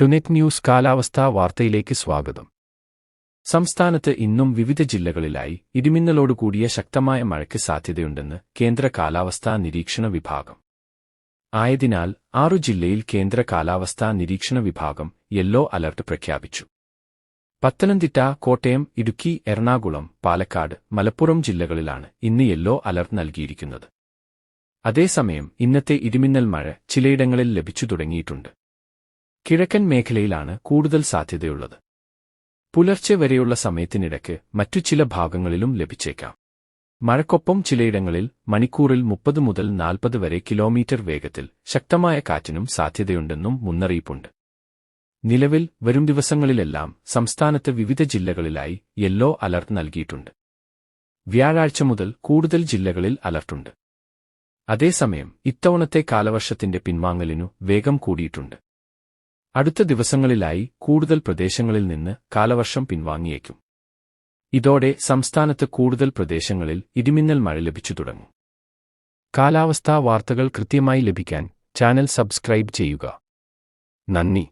ടുനെറ്റ് news കാലാവസ്ഥാ വാർത്തയിലേക്ക് സ്വാഗതം. സംസ്ഥാനത്ത് ഇന്നും വിവിധ ജില്ലകളിലായി ഇടിമിന്നലോടുകൂടിയ ശക്തമായ മഴയ്ക്ക് സാധ്യതയുണ്ടെന്ന് കേന്ദ്ര കാലാവസ്ഥാ നിരീക്ഷണ വിഭാഗം. ആയതിനാൽ ആറു ജില്ലയിൽ കേന്ദ്ര കാലാവസ്ഥാ നിരീക്ഷണ വിഭാഗം യെല്ലോ അലർട്ട് പ്രഖ്യാപിച്ചു. പത്തനംതിട്ട കോട്ടയം ഇടുക്കി എറണാകുളം പാലക്കാട് മലപ്പുറം ജില്ലകളിലാണ് ഇന്ന് യെല്ലോ അലർട്ട് നൽകിയിരിക്കുന്നത്. അതേസമയം ഇന്നത്തെ ഇടിമിന്നൽ മഴ ചിലയിടങ്ങളിൽ ലഭിച്ചു തുടങ്ങിയിട്ടുണ്ട്. കിഴക്കൻ മേഖലയിലാണ് കൂടുതൽ സാധ്യതയുള്ളത്. പുലർച്ചെ വരെയുള്ള സമയത്തിനിടയ്ക്ക് മറ്റു ചില ഭാഗങ്ങളിലും ലഭിച്ചേക്കാം. മഴക്കൊപ്പം ചിലയിടങ്ങളിൽ മണിക്കൂറിൽ മുപ്പത് മുതൽ നാൽപ്പത് വരെ കിലോമീറ്റർ വേഗത്തിൽ ശക്തമായ കാറ്റിനും സാധ്യതയുണ്ടെന്നും മുന്നറിയിപ്പുണ്ട്. നിലവിൽ വരും ദിവസങ്ങളിലെല്ലാം സംസ്ഥാനത്ത് വിവിധ ജില്ലകളിലായി യെല്ലോ അലർട്ട് നൽകിയിട്ടുണ്ട്. വ്യാഴാഴ്ച മുതൽ കൂടുതൽ ജില്ലകളിൽ അലർട്ടുണ്ട്. അതേസമയം ഇത്തവണത്തെ കാലവർഷത്തിന്റെ പിൻവാങ്ങലിനു വേഗം കൂടിയിട്ടുണ്ട്. അടുത്ത ദിവസങ്ങളിലായി കൂടുതൽ പ്രദേശങ്ങളിൽ നിന്ന് കാലവർഷം പിൻവാങ്ങിയേക്കും. ഇതോടെ സംസ്ഥാനത്ത് കൂടുതൽ പ്രദേശങ്ങളിൽ ഇടിമിന്നൽ മഴ ലഭിച്ചു തുടങ്ങും. കാലാവസ്ഥാ വാർത്തകൾ കൃത്യമായി ലഭിക്കാൻ ചാനൽ സബ്സ്ക്രൈബ് ചെയ്യുക. നന്ദി.